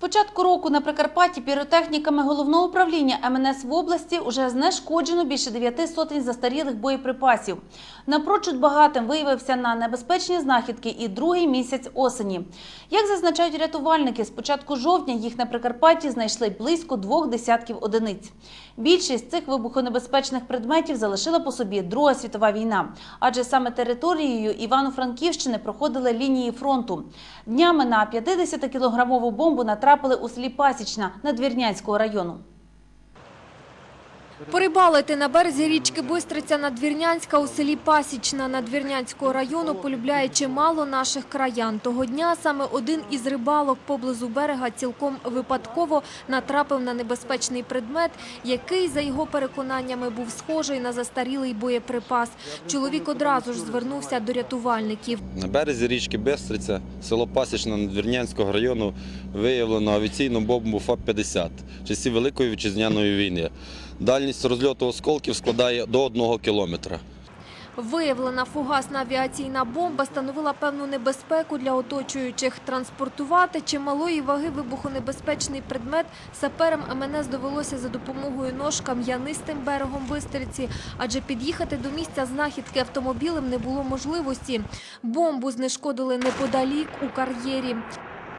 початку року на Прикарпатті піротехніками головного управління МНС в області уже знешкоджено більше 9 сотень застарілих боєприпасів. Напрочуд багатим виявився на небезпечні знахідки і другий місяць осені. Як зазначають рятувальники, з початку жовтня їх на Прикарпатті знайшли близько двох десятків одиниць. Більшість цих вибухонебезпечних предметів залишила по собі Друга світова війна, адже саме територією Івано-Франківщини проходили лінії фронту. Днями на 50-кілограмову бомбу натрапили у селі Пасічна Надвірнянського району. Порибалити на березі річки Бистриця Надвірнянська у селі Пасічна Надвірнянського району полюбляє чимало наших краян. Того дня саме один із рибалок поблизу берега цілком випадково натрапив на небезпечний предмет, який, за його переконаннями, був схожий на застарілий боєприпас. Чоловік одразу ж звернувся до рятувальників. На березі річки Бестриця, село Пасічна Надвірнянського району виявлено авіаційну бомбу ФАП-50 часів Великої вітчизняної війни. Дальність розльоту осколків складає до одного кілометра. Виявлена фугасна авіаційна бомба становила певну небезпеку для оточуючих. Транспортувати чималої ваги вибухонебезпечний предмет саперам МНС довелося за допомогою нож кам'янистим берегом Бистриці, адже під'їхати до місця знахідки автомобілем не було можливості. Бомбу знешкодили неподалік у кар'єрі.